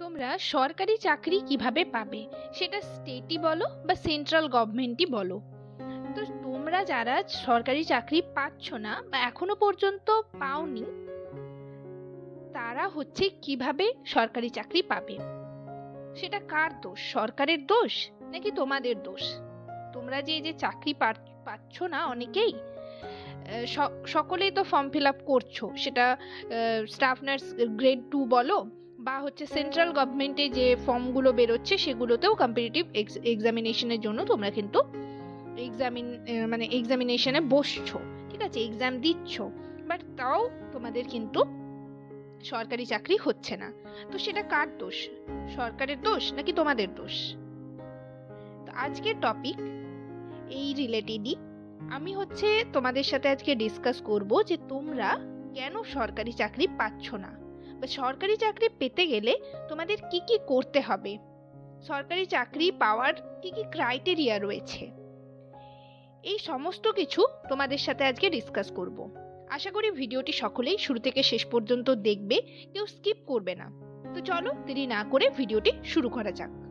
তোমরা সরকারি চাকরি কীভাবে পাবে? সেটা স্টেটই বলো বা সেন্ট্রাল গভর্নমেন্টই বলো। তো তোমরা যারা সরকারি চাকরি পাচ্ছ না বা এখনও পর্যন্ত পাওনি, তারা হচ্ছে কীভাবে সরকারি চাকরি পাবে? সেটা কার দোষ? সরকারের দোষ নাকি তোমাদের দোষ? তোমরা যে যে চাকরি পাচ্ছ না অনেকেই সকলেই তো ফর্ম ফিল আপ করছ। সেটা স্টাফ নার্স গ্রেড টু বলো বা হচ্ছে সেন্ট্রাল গভর্নমেন্টে যে ফর্মগুলো বেরোচ্ছে সেগুলোতেও কম্পিটিটিভ এক্সামিনেশনের জন্য তোমরা কিন্তু এক্সামিন মানে এক্সামিনেশনে বসছো, ঠিক আছে? এক্সাম দিচ্ছ বাট তাও তোমাদের কিন্তু সরকারি চাকরি হচ্ছে না। তো সেটা কার দোষ? সরকারের দোষ নাকি তোমাদের দোষ? তো আজকের টপিক এই রিলেটেডই আমি হচ্ছে তোমাদের সাথে আজকে ডিসকাস করব যে তোমরা কেন সরকারি চাকরি পাচ্ছ না? সরকারি চাকরি পেতে গেলে তোমাদের কি কি করতে হবে? সরকারি চাকরি পাওয়ার কি কি ক্রাইটেরিয়া রয়েছে? এই সমস্ত কিছু তোমাদের সাথে আজকে ডিসকাস করব। আশা করি ভিডিওটি সকলেই শুরু থেকে শেষ পর্যন্ত দেখবে, কেউ স্কিপ করবে না। তো চলো দেরি না করে ভিডিওটি শুরু করা যাক।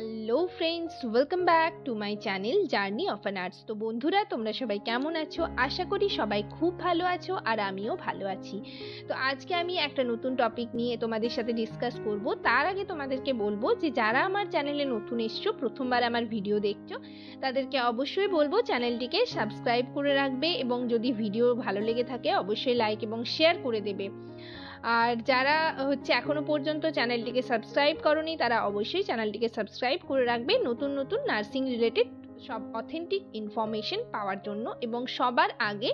Hello friends welcome back to my channel journey of an arts তো বন্ধুরা, তোমরা সবাই কেমন আছো? আশা করি সবাই খুব ভালো আছো আর আমিও ভালো আছি। তো আজকে আমি একটা নতুন টপিক নিয়ে তোমাদের সাথে ডিসকাস করব। তার আগে তোমাদেরকে বলব যে, যারা আমার চ্যানেলে নতুন এসছো, প্রথমবার আমার ভিডিও দেখছ, তাদেরকে অবশ্যই বলব চ্যানেলটিকে সাবস্ক্রাইব করে রাখবে এবং যদি ভিডিও ভালো লেগে থাকে, অবশ্যই লাইক এবং শেয়ার করে দেবে। আর যারা হচ্ছে এখনও পর্যন্ত চ্যানেলটিকে সাবস্ক্রাইব করনি, তারা অবশ্যই চ্যানেলটিকে সাবস্ক্রাইব করে রাখবে। নতুন নতুন নার্সিং রিলেটেড সব অথেন্টিক ইনফরমেশন পাওয়ার জন্য এবং সবার আগে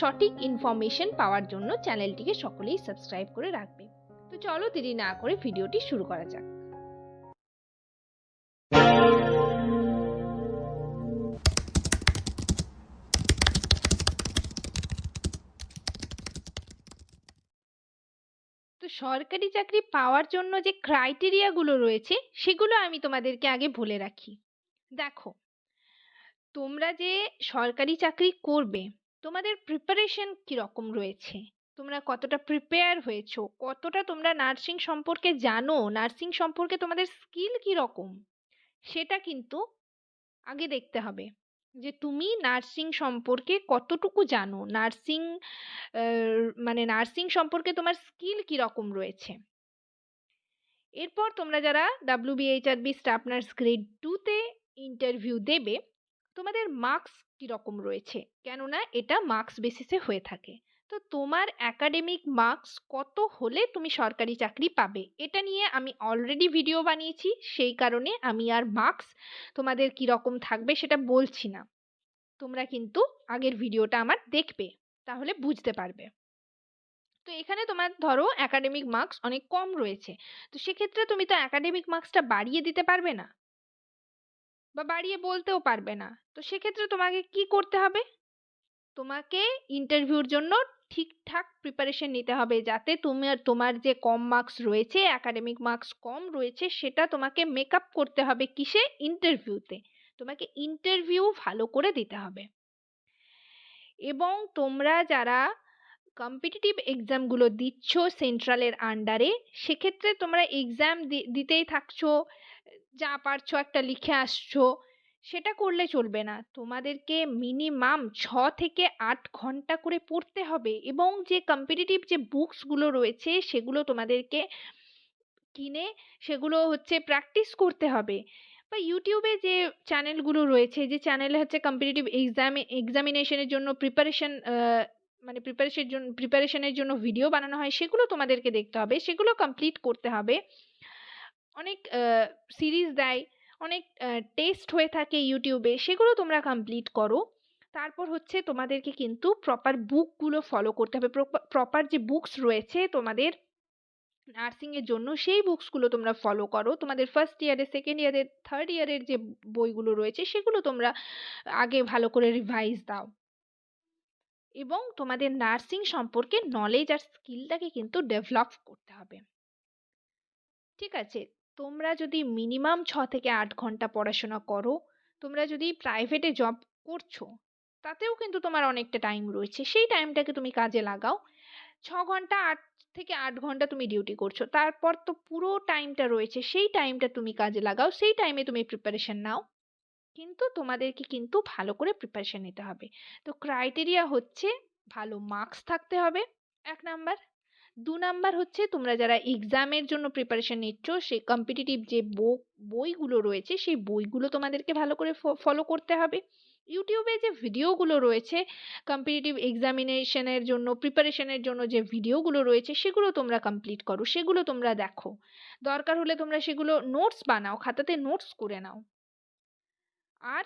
সঠিক ইনফরমেশন পাওয়ার জন্য চ্যানেলটিকে সকলেই সাবস্ক্রাইব করে রাখবে। তো চলো দেরি না করে ভিডিওটি শুরু করা যাক। সরকারি চাকরি পাওয়ার জন্য যে ক্রাইটেরিয়াগুলো রয়েছে, সেগুলো আমি তোমাদেরকে আগে বলে রাখি। দেখো, তোমরা যে সরকারি চাকরি করবে, তোমাদের প্রিপারেশন কীরকম রয়েছে? তোমরা কতটা প্রিপেয়ার হয়েছো? কতটা তোমরা নার্সিং সম্পর্কে জানো? নার্সিং সম্পর্কে তোমাদের স্কিল কীরকম? সেটা কিন্তু আগে দেখতে হবে। যে তুমি নার্সিং সম্পর্কে কতটুকু জানো? নার্সিং মানে নার্সিং সম্পর্কে তোমার স্কিল কীরকম রয়েছে? এরপর তোমরা যারা ডাব্লিউবিএইচআরবি স্টাফ নার্স গ্রেড টুতে ইন্টারভিউ দেবে, তোমাদের মার্কস কীরকম রয়েছে? কেননা এটা মার্কস বেসিসে হয়ে থাকে। তো তোমার একাডেমিক মার্কস কত হলে তুমি সরকারি চাকরি পাবে? এটা নিয়ে আমি অলরেডি ভিডিও বানিয়েছি, সেই কারণে আমি আর মার্কস তোমাদের কীরকম থাকবে সেটা বলছি না। তোমরা কিন্তু আগের ভিডিওটা আমার দেখবে, তাহলে বুঝতে পারবে। তো এখানে তোমার ধরো একাডেমিক মার্কস অনেক কম রয়েছে, তো সেক্ষেত্রে তুমি তো একাডেমিক মার্কসটা বাড়িয়ে দিতে পারবে না। বা বাড়িয়ে বলতেও পারবে না। তো সেক্ষেত্রে তোমাকে কি করতে হবে? তোমাকে ইন্টারভিউর জন্য ঠিকঠাক প্রিপারেশন নিতে হবে যাতে তুমি আর তোমার যে কম মার্কস রয়েছে একাডেমিক মার্কস কম রয়েছে, সেটা তোমাকে মেক আপ করতে হবে কিসে? ইন্টারভিউতে তোমাকে ইন্টারভিউ ভালো করে দিতে হবে। এবং তোমরা যারা কম্পিটিটিভ এক্সামগুলো দিচ্ছ সেন্ট্রালের আন্ডারে সেক্ষেত্রে তোমরা এক্সাম দিতেই থাকছো, যা পারছ একটা লিখে আসছো। সেটা করলে চলবে না। তোমাদেরকে মিনিমাম ছ থেকে আট ঘণ্টা করে পড়তে হবে এবং যে কম্পিটিটিভ যে বুকসগুলো রয়েছে সেগুলো তোমাদেরকে কিনে সেগুলো হচ্ছে প্র্যাকটিস করতে হবে। বা ইউটিউবে যে চ্যানেলগুলো রয়েছে, যে চ্যানেলে হচ্ছে কম্পিটিটিভ এক্সাম এক্সামিনেশনের জন্য প্রিপারেশন মানে প্রিপারেশনের জন্য প্রিপারেশনের জন্য ভিডিও বানানো হয়, সেগুলো তোমাদেরকে দেখতে হবে, সেগুলো কমপ্লিট করতে হবে। অনেক সিরিজ দেয় অনেক টেস্ট হয়ে থাকে ইউটিউবে সেগুলো তোমরা কমপ্লিট করো। তারপর হচ্ছে তোমাদেরকে কিন্তু প্রপার বুকগুলো ফলো করতে হবে। প্রপার যে বুকস রয়েছে তোমাদের নার্সিংয়ের জন্য, সেই বুকসগুলো তোমরা ফলো করো। তোমাদের ফার্স্ট ইয়ারের সেকেন্ড ইয়ারের থার্ড ইয়ারের যে বইগুলো রয়েছে, সেগুলো তোমরা আগে ভালো করে রিভাইজ দাও। এবং তোমাদের নার্সিং সম্পর্কে নলেজ আর স্কিলটাকে কিন্তু ডেভেলপ করতে হবে। ঠিক আছে? তোমরা যদি মিনিমাম ছ থেকে আট ঘণ্টা পড়াশোনা করো, তোমরা যদি প্রাইভেটে জব করছ, তাতেও কিন্তু তোমার অনেকটা টাইম রয়েছে। সেই টাইমটাকে তুমি কাজে লাগাও। ছ ঘণ্টা আট থেকে আট ঘণ্টা তুমি ডিউটি করছ। তারপর তো পুরো টাইমটা রয়েছে, সেই টাইমটা তুমি কাজে লাগাও, সেই টাইমে তুমি প্রিপারেশন নাও। কিন্তু তোমাদেরকে কিন্তু ভালো করে প্রিপারেশন নিতে হবে। তো ক্রাইটেরিয়া হচ্ছে, ভালো মার্কস থাকতে হবে, এক নাম্বার দু নাম্বার হচ্ছে তোমরা যারা এক্সামের জন্য প্রিপারেশন নিচ্ছ, সেই কম্পিটিটিভ যে বইগুলো রয়েছে, সেই বইগুলো তোমাদেরকে ভালো করে ফলো করতে হবে। ইউটিউবে যে ভিডিওগুলো রয়েছে কম্পিটিটিভ এক্সামিনেশনের জন্য প্রিপারেশনের জন্য যে ভিডিওগুলো রয়েছে, সেগুলো তোমরা কমপ্লিট করো, সেগুলো তোমরা দেখো। দরকার হলে তোমরা সেগুলো নোটস বানাও, খাতাতে নোটস করে নাও। আর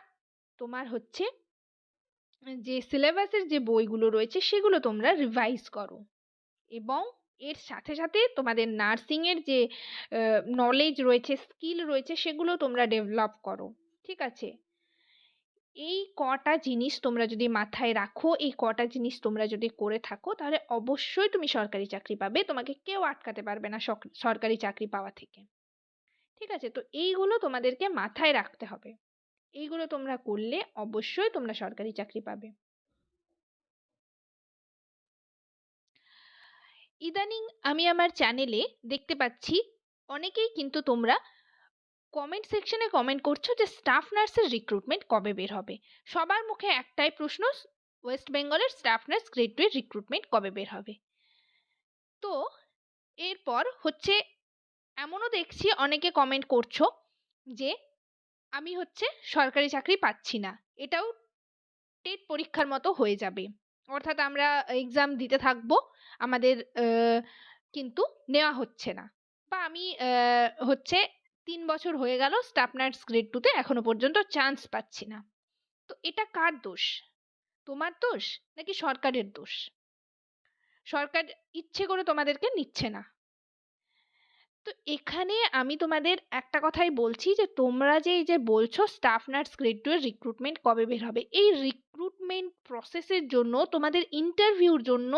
তোমার হচ্ছে, যে সিলেবাসের যে বইগুলো রয়েছে, সেগুলো তোমরা রিভাইজ করো। এবং এর সাথে সাথে তোমাদের নার্সিংয়ের যে নলেজ রয়েছে স্কিল রয়েছে, সেগুলো তোমরা ডেভেলপ করো, ঠিক আছে? এই কটা জিনিস তোমরা যদি মাথায় রাখো, এই কটা জিনিস তোমরা যদি করে থাকো, তাহলে অবশ্যই তুমি সরকারি চাকরি পাবে, তোমাকে কেউ আটকাতে পারবে না সরকারি চাকরি পাওয়া থেকে। ঠিক আছে? তো এইগুলো তোমাদেরকে মাথায় রাখতে হবে। এইগুলো তোমরা করলে অবশ্যই তোমরা সরকারি চাকরি পাবে। ইদানিং আমি আমার চ্যানেলে দেখতে পাচ্ছি, অনেকেই কিন্তু তোমরা কমেন্ট সেকশনে কমেন্ট করছ যে স্টাফ নার্সের রিক্রুটমেন্ট কবে বের হবে। সবার মুখে একটাই প্রশ্ন ওয়েস্ট বেঙ্গলের স্টাফ নার্স গ্রেড এর রিক্রুটমেন্ট কবে বের হবে? তো এরপর হচ্ছে এমনও দেখছি, অনেকে কমেন্ট করছ যে আমি হচ্ছে সরকারি চাকরি পাচ্ছি না, এটাও টেট পরীক্ষার মতো হয়ে যাবে। অর্থাৎ আমরা এক্সাম দিতে থাকব, আমাদের কিন্তু নেওয়া হচ্ছে না। বা আমি হচ্ছে তিন বছর হয়ে গেল স্টাফ নার্স গ্রেড টুতে এখনও পর্যন্ত চান্স পাচ্ছি না। তো এটা কার দোষ? তোমার দোষ নাকি সরকারের দোষ? সরকার ইচ্ছে করে তোমাদেরকে নিচ্ছে না। তো এখানে আমি তোমাদের একটা কথাই বলছি যে, তোমরা যে এই যে বলছো স্টাফ নার্স গ্রেড টু এর রিক্রুটমেন্ট কবে বের হবে? এই রিক্রুটমেন্ট প্রসেসের জন্য, তোমাদের ইন্টারভিউর জন্য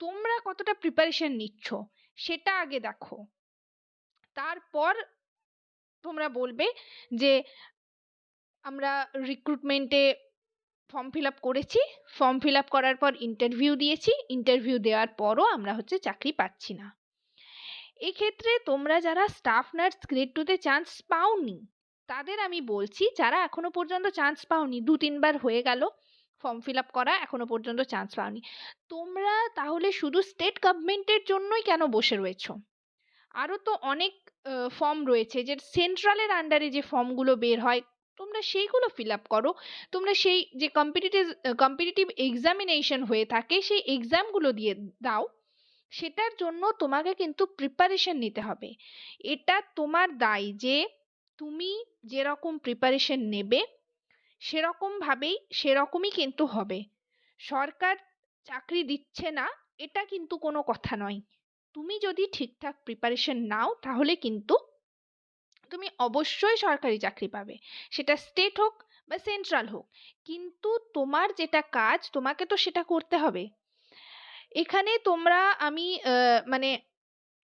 তোমরা কতটা প্রিপারেশন নিচ্ছ সেটা আগে দেখো। তারপর তোমরা বলবে যে, আমরা রিক্রুটমেন্টে ফর্ম ফিল আপ করেছি ফর্ম ফিল আপ করার পর ইন্টারভিউ দিয়েছি ইন্টারভিউ দেওয়ার পরও আমরা হচ্ছে চাকরি পাচ্ছি না। এক্ষেত্রে তোমরা যারা স্টাফ নার্স গ্রেড টুতে চান্স পাওনি, তাদের আমি বলছি যারা এখনও পর্যন্ত চান্স পাওনি, দু তিনবার হয়ে গেল ফর্ম ফিল আপ করা এখনও পর্যন্ত চান্স পাওনি। তোমরা তাহলে শুধু স্টেট গভর্নমেন্টের জন্যই কেন বসে রয়েছো? আরও তো অনেক ফর্ম রয়েছে যে সেন্ট্রালের আন্ডারে যে ফর্মগুলো বের হয়, তোমরা সেইগুলো ফিল আপ করো। তোমরা সেই যে কম্পিটিটিভ কম্পিটিটিভ এক্সামিনেশন হয়ে থাকে, সেই এক্সামগুলো দিয়ে দাও। সেটার জন্য তোমাকে কিন্তু প্রিপারেশন নিতে হবে। এটা তোমার দায় যে তুমি যেরকম প্রিপারেশন নেবে, সেরকমভাবেই সেরকমই কিন্তু হবে। সরকার চাকরি দিচ্ছে না, এটা কিন্তু কোনো কথা নয়। তুমি যদি ঠিকঠাক প্রিপারেশন নাও, তাহলে কিন্তু তুমি অবশ্যই সরকারি চাকরি পাবে। সেটা স্টেট হোক বা সেন্ট্রাল হোক। কিন্তু তোমার যেটা কাজ, তোমাকে তো সেটা করতে হবে। এখানে তোমরা, আমি মানে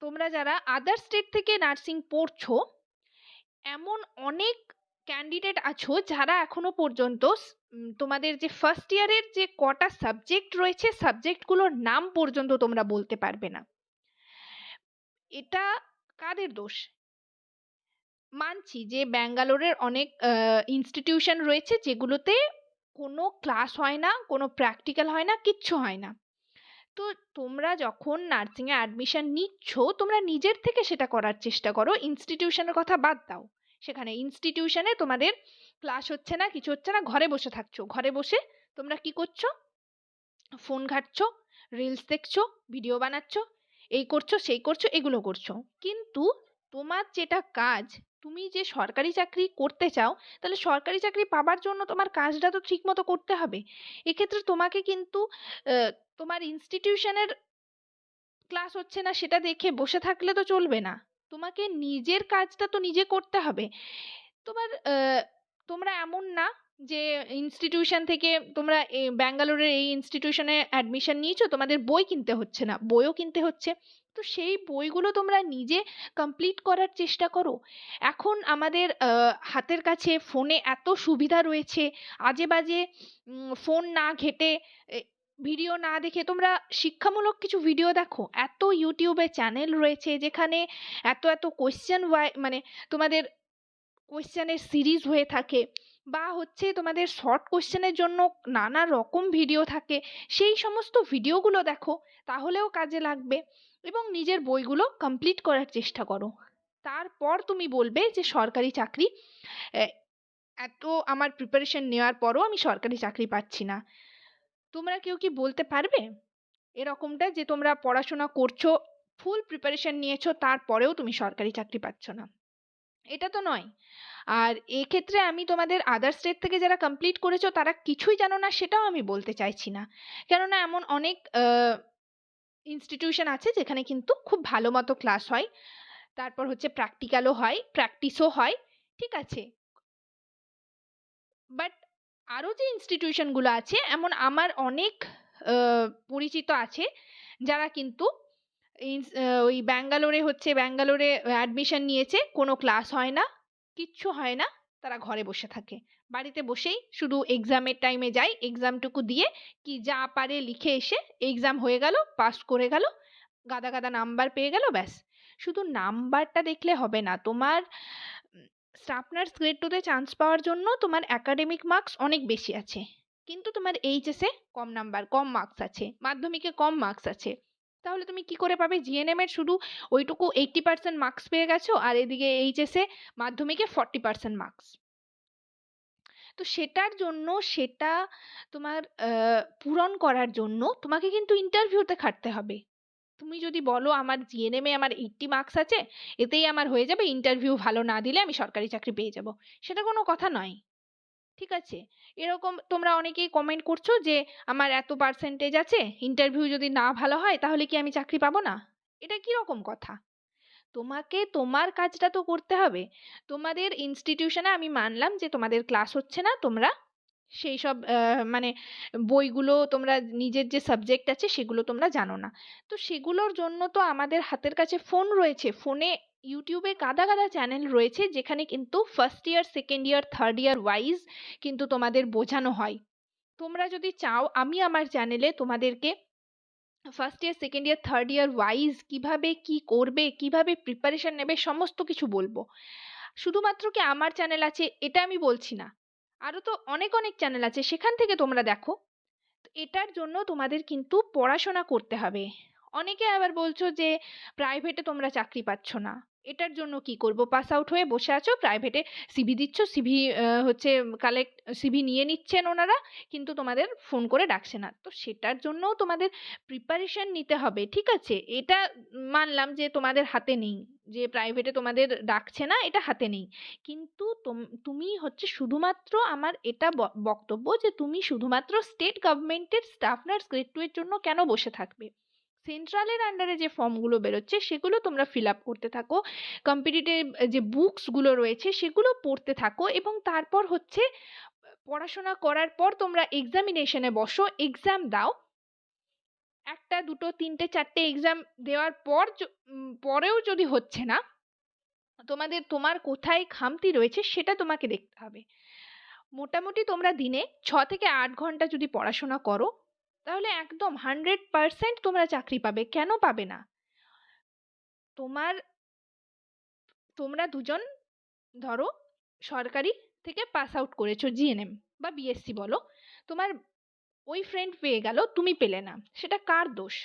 তোমরা যারা আদার স্টেট থেকে নার্সিং পড়ছো, এমন অনেক ক্যান্ডিডেট আছো যারা এখনও পর্যন্ত তোমাদের যে ফার্স্ট ইয়ারের যে কটা সাবজেক্ট রয়েছে সাবজেক্টগুলোর নাম পর্যন্ত তোমরা বলতে পারবে না। এটা কাদের দোষ? মানছি যে ব্যাঙ্গালোরের অনেক ইনস্টিটিউশন রয়েছে যেগুলোতে কোনো ক্লাস হয় না, কোনো প্র্যাকটিক্যাল হয় না, কিচ্ছু হয় না। তো তোমরা যখন নার্সিংয়ে অ্যাডমিশন নিচ্ছ, তোমরা নিজের থেকে সেটা করার চেষ্টা করো। ইনস্টিটিউশনের কথা বাদ দাও। সেখানে ইনস্টিটিউশনে তোমাদের ক্লাস হচ্ছে না, কিছু হচ্ছে না, ঘরে বসে থাকছো। ঘরে বসে তোমরা কি করছ? ফোন ঘাটছো রিলস দেখছ ভিডিও বানাচ্ছ, এই করছ, সেই করছ, এগুলো করছ। কিন্তু তোমার যেটা কাজ, তুমি যে সরকারি চাকরি করতে চাও, তাহলে সরকারি চাকরি পাবার জন্য তোমার কাজটা তো ঠিক মতো করতে হবে। এক্ষেত্রে তোমাকে কিন্তু তোমার ইনস্টিটিউশনের ক্লাস হচ্ছে না সেটা দেখে বসে থাকলে তো চলবে না। তোমাকে নিজের কাজটা তো নিজে করতে হবে। তোমার তোমরা এমন না যে ইনস্টিটিউশন থেকে তোমরা ব্যাঙ্গালোরের এই ইনস্টিটিউশনে অ্যাডমিশন নিয়েছো, তোমাদের বই কিনতে হচ্ছে না। বইও কিনতে হচ্ছে। তো সেই বইগুলো তোমরা নিজে কমপ্লিট করার চেষ্টা করো। এখন আমাদের হাতের কাছে ফোনে এত সুবিধা রয়েছে আজে বাজে ফোন না ঘেঁটে ভিডিও না দেখে তোমরা শিক্ষামূলক কিছু ভিডিও দেখো। এত ইউটিউবে চ্যানেল রয়েছে যেখানে এত এত কোয়েশ্চেন মানে তোমাদের কোয়েশ্চেনের সিরিজ হয়ে থাকে বা হচ্ছে তোমাদের শর্ট কোয়েশ্চেনের জন্য নানা রকম ভিডিও থাকে। সেই সমস্ত ভিডিওগুলো দেখো, তাহলেও কাজে লাগবে। এবং নিজের বইগুলো কমপ্লিট করার চেষ্টা করো। তারপর তুমি বলবে যে সরকারি চাকরি এত আমার প্রিপারেশন নেওয়ার পরও আমি সরকারি চাকরি পাচ্ছি না। তোমরা কেউ কি বলতে পারবে? এরকমটা যে তোমরা পড়াশোনা করছ ফুল প্রিপারেশন নিয়েছো, তারপরেও তুমি সরকারি চাকরি পাচ্ছ না। এটা তো নয়। আর এক্ষেত্রে আমি তোমাদের আদার স্টেট থেকে যারা কমপ্লিট করেছ, তারা কিছুই জানো না, সেটাও আমি বলতে চাইছি না। কেননা এমন অনেক ইনস্টিটিউশন আছে যেখানে কিন্তু খুব ভালো মতো ক্লাস হয়। তারপর হচ্ছে প্র্যাকটিক্যালও হয় প্র্যাকটিসও হয়, ঠিক আছে? বাট আরও যে ইনস্টিটিউশনগুলো আছে, এমন আমার অনেক পরিচিত আছে, যারা কিন্তু ওই ব্যাঙ্গালোরে হচ্ছে, ব্যাঙ্গালোরে অ্যাডমিশন নিয়েছে, কোনো ক্লাস হয় না, কিচ্ছু হয় না, তারা ঘরে বসে থাকে। বাড়িতে বসেই শুধু এক্সামের টাইমে যায় এক্সামটুকু দিয়ে কি যা পারে লিখে এসে এক্সাম হয়ে গেল পাস করে গেল, গাদা গাদা নাম্বার পেয়ে গেল, ব্যাস। শুধু নাম্বারটা দেখলে হবে না, তোমার স্টাফ নার্স গ্রেড টুতে চান্স পাওয়ার জন্য তোমার অ্যাকাডেমিক মার্কস অনেক বেশি আছে। কিন্তু তোমার এইচএসে কম নাম্বার কম মার্কস আছে, মাধ্যমিকে কম মার্কস আছে। তাহলে তুমি কি করে পাবে? জিএনএম এর শুধু ওইটুকু এইটটি পার্সেন্ট মার্কস পেয়ে গেছো, আর এদিকে এইচএসে মাধ্যমিকে ফর্টি পার্সেন্ট মার্কস তো সেটার জন্য, সেটা তোমার পূরণ করার জন্য তোমাকে কিন্তু ইন্টারভিউতে খাটতে হবে। তুমি যদি বলো আমার জিএনএমে আমার এইটটি মার্কস আছে, এতেই আমার হয়ে যাবে ইন্টারভিউ ভালো না দিলে আমি সরকারি চাকরি পেয়ে যাব। সেটা কোনো কথা নয়। ঠিক আছে? এরকম তোমরা অনেকেই কমেন্ট করছ যে, আমার এত পার্সেন্টেজ আছে ইন্টারভিউ যদি না ভালো হয় তাহলে কি আমি চাকরি পাবো না? এটা কি রকম কথা? তোমাকে তোমার কাজটা তো করতে হবে। তোমাদের ইনস্টিটিউশনে আমি মানলাম যে তোমাদের ক্লাস হচ্ছে না তোমরা। সেই সব মানে বইগুলো তোমরা নিজের যে সাবজেক্ট আছে সেগুলো তোমরা জানো না। তো সেগুলোর জন্য তো আমাদের হাতের কাছে ফোন রয়েছে। ফোনে ইউটিউবে গাদা গাদা চ্যানেল রয়েছে যেখানে কিন্তু first year second year third year wise কিন্তু তোমাদের বোঝানো হয়। তোমরা যদি চাও আমি আমার চ্যানেলে তোমাদেরকে first year second year third year wise কীভাবে, কি করবে, কীভাবে প্রিপারেশন নেবে, সমস্ত কিছু বলব। শুধুমাত্র কি আমার চ্যানেল আছে, এটা আমি বলছি না। আরও তো অনেক অনেক চ্যানেল আছে, সেখান থেকে তোমরা দেখো। এটার জন্য তোমাদের কিন্তু পড়াশোনা করতে হবে। অনেকে আবার বলছো যে প্রাইভেটে তোমরা চাকরি পাচ্ছ না। এটার জন্য কি করব? পাস আউট হয়ে বসে আছো? প্রাইভেটে সিভি দিচ্ছ? সিভি হচ্ছে কালেক্ট সিভি নিয়ে নিচ্ছেন ওনারা, কিন্তু তোমাদের ফোন করে ডাকছে না। তো সেটার জন্যও তোমাদের প্রিপারেশন নিতে হবে, ঠিক আছে? এটা মানলাম যে তোমাদের হাতে নেই, যে প্রাইভেটে তোমাদের ডাকছে না, এটা হাতে নেই। কিন্তু তুমি হচ্ছে শুধুমাত্র আমার এটা বক্তব্য যে তুমি শুধুমাত্র স্টেট গভর্নমেন্টের স্টাফ নার্স গ্রেড টু এর জন্য কেন বসে থাকবে? সেন্ট্রালের আন্ডারে যে ফর্মগুলো বেরোচ্ছে, সেগুলো তোমরা ফিল আপ করতে থাকো। কম্পিটিটিভ যে বুকসগুলো রয়েছে, সেগুলো পড়তে থাকো এবং তারপর হচ্ছে পড়াশোনা করার পর তোমরা এক্সামিনেশনে বসো এক্সাম দাও। একটা, দুটো, তিনটে, চারটে এক্সাম দেওয়ার পর পরেও যদি হচ্ছে না, তোমাদের তোমার কোথায় খামতি রয়েছে সেটা তোমাকে দেখতে হবে। মোটামুটি তোমরা দিনে ছ থেকে আট ঘণ্টা যদি পড়াশোনা করো তাহলে একদম হান্ড্রেড পারসেন্ট তোমরা চাকরি পাবে, কেন পাবে না? তোমার, তোমরা দুজন ধরো সরকারি থেকে পাস আউট করেছ জিএনএম বা বিএসসি বলো, তোমার ওই ফ্রেন্ড পেয়ে গেল, তুমি পেলে না। সেটা কার দোষ?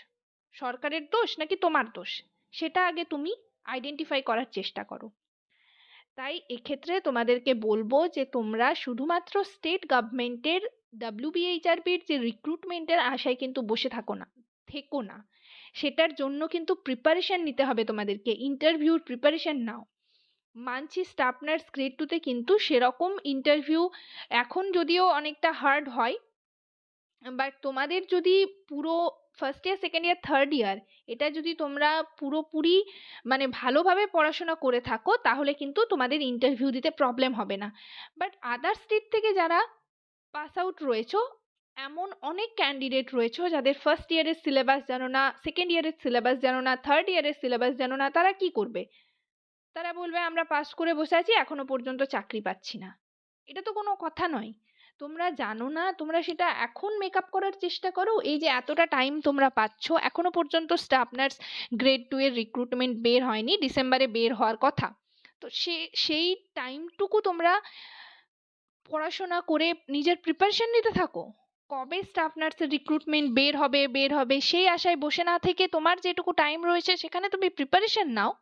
সরকারের দোষ নাকি তোমার দোষ? সেটা আগে তুমি আইডেন্টিফাই করার চেষ্টা করো। তাই এক্ষেত্রে তোমাদেরকে বলব যে তোমরা শুধুমাত্র স্টেট গভর্নমেন্টের ডাব্লিউবিএইচআরবির যে রিক্রুটমেন্টের আশায় কিন্তু বসে থাকো না, থেকো না। সেটার জন্য কিন্তু প্রিপারেশন নিতে হবে তোমাদেরকে ইন্টারভিউর প্রিপারেশন নাও। মানছি স্টাফ নার্স গ্রেড টুতে কিন্তু সেরকম ইন্টারভিউ এখন যদিও অনেকটা হার্ড হয় বাট তোমাদের যদি পুরো first year second year third year এটা যদি তোমরা পুরোপুরি মানে ভালোভাবে পড়াশোনা করে থাকো, তাহলে কিন্তু তোমাদের ইন্টারভিউ দিতে প্রবলেম হবে না। বাট আদার স্টেট থেকে যারা পাস আউট রয়েছো। এমন অনেক ক্যান্ডিডেট রয়েছে যাদের ফার্স্ট ইয়ারের সিলেবাস জানো না সেকেন্ড ইয়ারের সিলেবাস জানো না থার্ড ইয়ারের সিলেবাস জানো না, তারা কি করবে? তারা বলবে, আমরা পাস করে বসে আছি, এখনও পর্যন্ত চাকরি পাচ্ছি না। এটা তো কোনো কথা নয়। তোমরা জানো না, তোমরা সেটা এখন মেকআপ করার চেষ্টা করো। এই যে এতটা টাইম তোমরা পাচ্ছ, এখনও পর্যন্ত স্টাফ নার্স গ্রেড টু এর রিক্রুটমেন্ট বের হয়নি ডিসেম্বরে বের হওয়ার কথা। তো সে, সেই টাইমটুকু তোমরা পড়াশোনা করে নিজের প্রিপারেশন নিতে থাকো। কবে স্টাফ নার্সের রিক্রুটমেন্ট বের হবে বের হবে, সেই আশায় বসে না থেকে তোমার যেটুকু টাইম রয়েছে, সেখানে তুমি প্রিপারেশন নাও।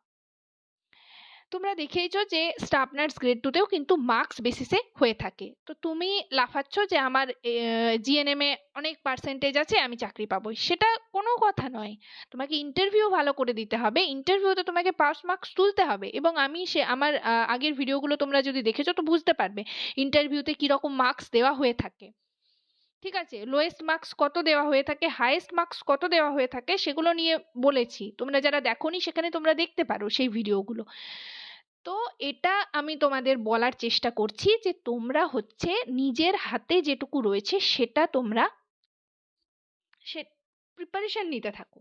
তোমরা দেখেইছো যে স্টাফ নার্স গ্রেড টুতেও কিন্তু মার্কস বেসিসে হয়ে থাকে। তো তুমি লাফাচ্ছ যে আমার জিএনএম এ অনেক পার্সেন্টেজ আছে, আমি চাকরি পাবো সেটা কোনো কথা নয়। তোমাকে ইন্টারভিউ ভালো করে দিতে হবে। ইন্টারভিউতে তোমাকে পাস মার্কস তুলতে হবে। এবং আমি সে, আমার আগের ভিডিওগুলো তোমরা যদি দেখেছ তো বুঝতে পারবে ইন্টারভিউতে কীরকম মার্কস দেওয়া হয়ে থাকে। ঠিক আছে? লোয়েস্ট মার্কস কত দেওয়া হয়ে থাকে? হাইয়েস্ট মার্কস কত দেওয়া হয়ে থাকে? সেগুলো নিয়ে বলেছি। তোমরা যারা দেখোনি সেখানে তোমরা দেখতে পারো সেই ভিডিওগুলো। তো এটা আমি তোমাদের বলার চেষ্টা করছি যে তোমরা হচ্ছে নিজের হাতে যেটুকু রয়েছে সেটা তোমরা সে প্রিপারেশন নিতে থাকো।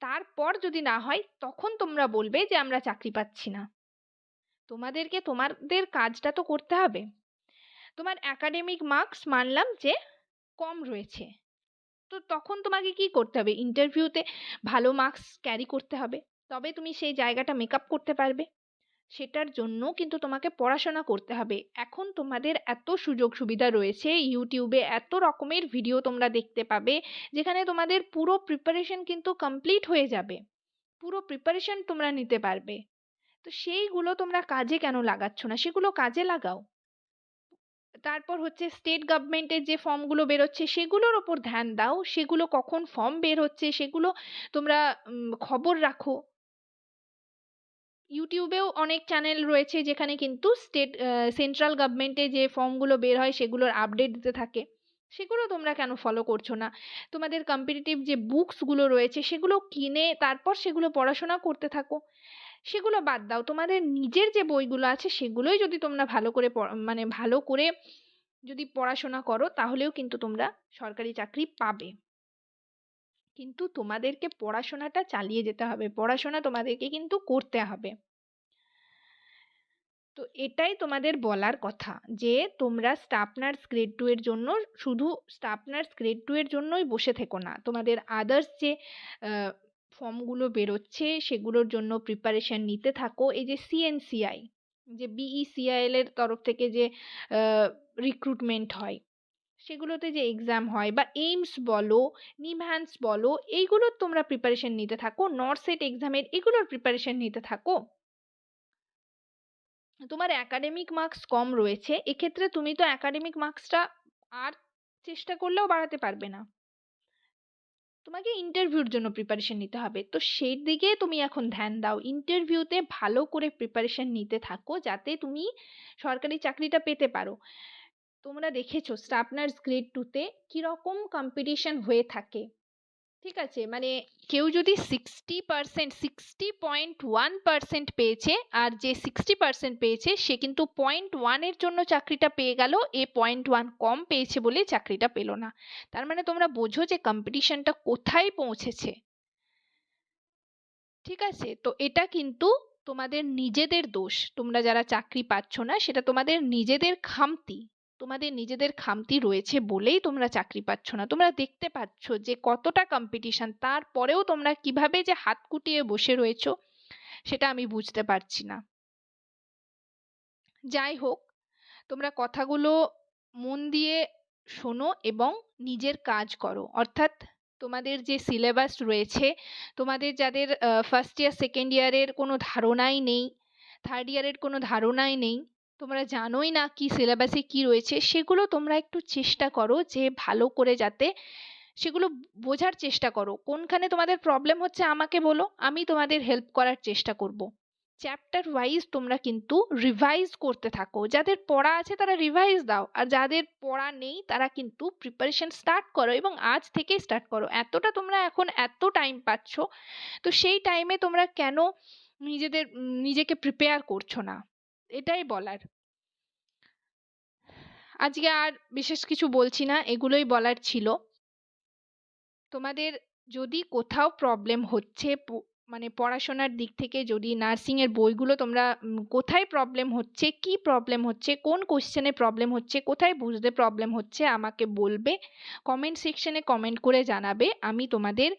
তারপর যদি না হয় তখন তোমরা বলবে যে আমরা চাকরি পাচ্ছি না। তোমাদেরকে তোমাদের কাজটা তো করতে হবে। তোমার একাডেমিক মার্কস মানলাম যে কম রয়েছে। তো তখন তোমাকে কি করতে হবে? ইন্টারভিউতে ভালো মার্কস ক্যারি করতে হবে। তবে তুমি সেই জায়গাটা মেকআপ করতে পারবে। সেটার জন্য কিন্তু তোমাকে পড়াশোনা করতে হবে। এখন তোমাদের এত সুযোগ সুবিধা রয়েছে ইউটিউবে এত রকমের ভিডিও তোমরা দেখতে পাবে, যেখানে তোমাদের পুরো প্রিপারেশন কিন্তু কমপ্লিট হয়ে যাবে। পুরো প্রিপারেশন তোমরা নিতে পারবে। তো সেইগুলো তোমরা কাজে কেন লাগাচ্ছ না? সেগুলো কাজে লাগাও। তারপর হচ্ছে স্টেট গভর্নমেন্টের যে ফর্মগুলো বেরোচ্ছে, সেগুলোর ওপর ধ্যান দাও। সেগুলো কখন ফর্ম বের হচ্ছে, সেগুলো তোমরা খবর রাখো। ইউটিউবেও অনেক চ্যানেল রয়েছে যেখানে কিন্তু স্টেট সেন্ট্রাল গভর্নমেন্টে যে ফর্মগুলো বের হয় সেগুলোর আপডেট দিতে থাকে। সেগুলো তোমরা কেন ফলো করছ না? তোমাদের কম্পিটিটিভ যে বুকসগুলো রয়েছে সেগুলো কিনে তারপর সেগুলো পড়াশোনা করতে থাকো। সেগুলো বাদ দাও। তোমাদের নিজের যে বইগুলো আছে সেগুলোই যদি তোমরা ভালো করে মানে ভালো করে যদি পড়াশোনা করো তাহলেও কিন্তু তোমরা সরকারি চাকরি পাবে। কিন্তু তোমাদেরকে পড়াশোনাটা চালিয়ে যেতে হবে। পড়াশোনা তোমাদেরকে কিন্তু করতে হবে। তো এটাই তোমাদের বলার কথা যে, তোমরা স্টাফ নার্স গ্রেড টু এর জন্য শুধু স্টাফ নার্স গ্রেড টু এর জন্যই বসে থেকো না। তোমাদের আদার্স যে ফর্মগুলো বেরোচ্ছে সেগুলোর জন্য প্রিপারেশন নিতে থাকো। এই যে সিএনসিআই যে বিইসিআইএল এর তরফ থেকে যে রিক্রুটমেন্ট হয়। সেগুলোতে যে এক্সাম হয় বা এইমস বলো নিমহ্যান্স বলো, এইগুলোর তোমরা প্রিপারেশন নিতে থাকো। নর্সেট এক্সামের এগুলোর প্রিপারেশন নিতে থাকো। তোমার একাডেমিক মার্কস কম রয়েছে, এক্ষেত্রে তুমি তো একাডেমিক মার্কসটা আর চেষ্টা করলেও বাড়াতে পারবে না। তোমাকে ইন্টারভিউর জন্য প্রিপারেশন নিতে হবে। তো সেই দিকে তুমি এখন ধ্যান দাও। ইন্টারভিউতে ভালো করে প্রিপারেশন নিতে থাকো যাতে তুমি সরকারি চাকরিটা পেতে পারো। তোমরা দেখেছ স্টাফ নার্স গ্রেড টুতে কীরকম কম্পিটিশন হয়ে থাকে? ঠিক আছে? মানে কেউ যদি sixty percent sixty point one percent পেয়েছে আর যে সিক্সটি পার্সেন্ট পেয়েছে, সে কিন্তু পয়েন্ট ওয়ানের জন্য চাকরিটা পেয়ে গেল, এ পয়েন্ট ওয়ান কম পেয়েছে বলে চাকরিটা পেল না। তার মানে তোমরা বোঝো যে কম্পিটিশনটা কোথায় পৌঁছেছে। ঠিক আছে? তো এটা কিন্তু তোমাদের নিজেদের দোষ। তোমরা যারা চাকরি পাচ্ছ না, সেটা তোমাদের নিজেদের খামতি। তোমাদের নিজেদের খামতি রয়েছে বলেই তোমরা চাকরি পাচ্ছ না। তোমরা দেখতে পাচ্ছ যে কতটা কম্পিটিশন তারপরেও তোমরা কীভাবে যে হাত কুটিয়ে বসে রয়েছো, সেটা আমি বুঝতে পারছি না। যাই হোক, তোমরা কথাগুলো মন দিয়ে শোনো এবং নিজের কাজ করো। অর্থাৎ তোমাদের যে সিলেবাস রয়েছে, তোমাদের যাদের ফার্স্ট ইয়ার সেকেন্ড ইয়ারের কোনো ধারণাই নেই থার্ড ইয়ারের কোনো ধারণাই নেই তোমরা জানোই না কি সিলেবাসে কি রয়েছে, সেগুলো তোমরা একটু চেষ্টা করো যে ভালো করে যাতে সেগুলো বোঝার চেষ্টা করো। কোনখানে তোমাদের প্রবলেম হচ্ছে আমাকে বলো, আমি তোমাদের হেল্প করার চেষ্টা করব। চ্যাপ্টার ওয়াইজ তোমরা কিন্তু রিভাইজ করতে থাকো। যাদের পড়া আছে তারা রিভাইজ দাও, আর যাদের পড়া নেই তারা কিন্তু প্রিপারেশন স্টার্ট করো এবং আজ থেকেই স্টার্ট করো। এতটা তোমরা এখন এত টাইম পাচ্ছ, তো সেই টাইমে তোমরা কেন নিজেদের, নিজেকে প্রিপেয়ার করছ না? এটাই বলার। আজকে আর বিশেষ কিছু বলছি না, এগুলোই বলার ছিল। তোমাদের যদি কোথাও প্রবলেম হচ্ছে মানে পড়াশোনার দিক থেকে যদি নার্সিংয়ের বইগুলো তোমরা কোথায় প্রবলেম হচ্ছে, কি প্রবলেম হচ্ছে, কোন কোশ্চেনে প্রবলেম হচ্ছে, কোথায় বুঝতে প্রবলেম হচ্ছে, আমাকে বলবে। কমেন্ট সেকশনে কমেন্ট করে জানাবে, আমি তোমাদের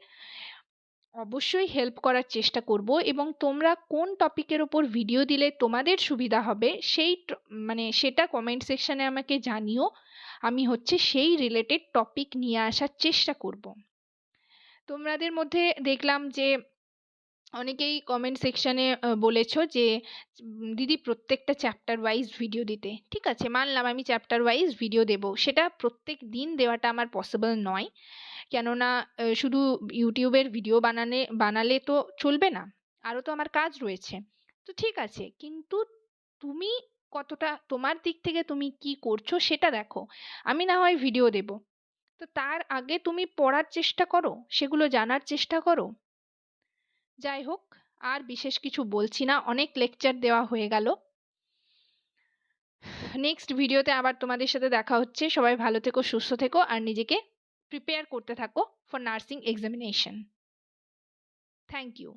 অবশ্যই হেল্প করার চেষ্টা করব এবং তোমরা কোন টপিকের ওপর ভিডিও দিলে তোমাদের সুবিধা হবে সেই মানে সেটা কমেন্ট সেকশনে আমাকে জানিও। আমি হচ্ছে সেই রিলেটেড টপিক নিয়ে আসার চেষ্টা করব। তোমাদের মধ্যে দেখলাম যে অনেকেই কমেন্ট সেকশনে বলেছ যে দিদি প্রত্যেকটা চ্যাপ্টার ওয়াইজ ভিডিও দিতে। ঠিক আছে, মানলাম আমি চ্যাপ্টার ওয়াইজ ভিডিও দেব। সেটা প্রত্যেক দিন দেওয়াটা আমার পসিবল নয়। কেননা শুধু ইউটিউবের ভিডিও বানানে, বানালে তো চলবে না। আরও তো আমার কাজ রয়েছে। তো ঠিক আছে, কিন্তু তুমি কতটা, তোমার দিক থেকে তুমি কি করছ সেটা দেখো। আমি না হয় ভিডিও দেব। তো তার আগে তুমি পড়ার চেষ্টা করো, সেগুলো জানার চেষ্টা করো। যাই হোক, আর বিশেষ কিছু বলছি না। অনেক লেকচার দেওয়া হয়ে গেল। নেক্সট ভিডিওতে আবার তোমাদের সাথে দেখা হচ্ছে। সবাই ভালো থেকো, সুস্থ থেকো, আর নিজেকে প্রিপেয়ার করতে থাকো for nursing examination thank you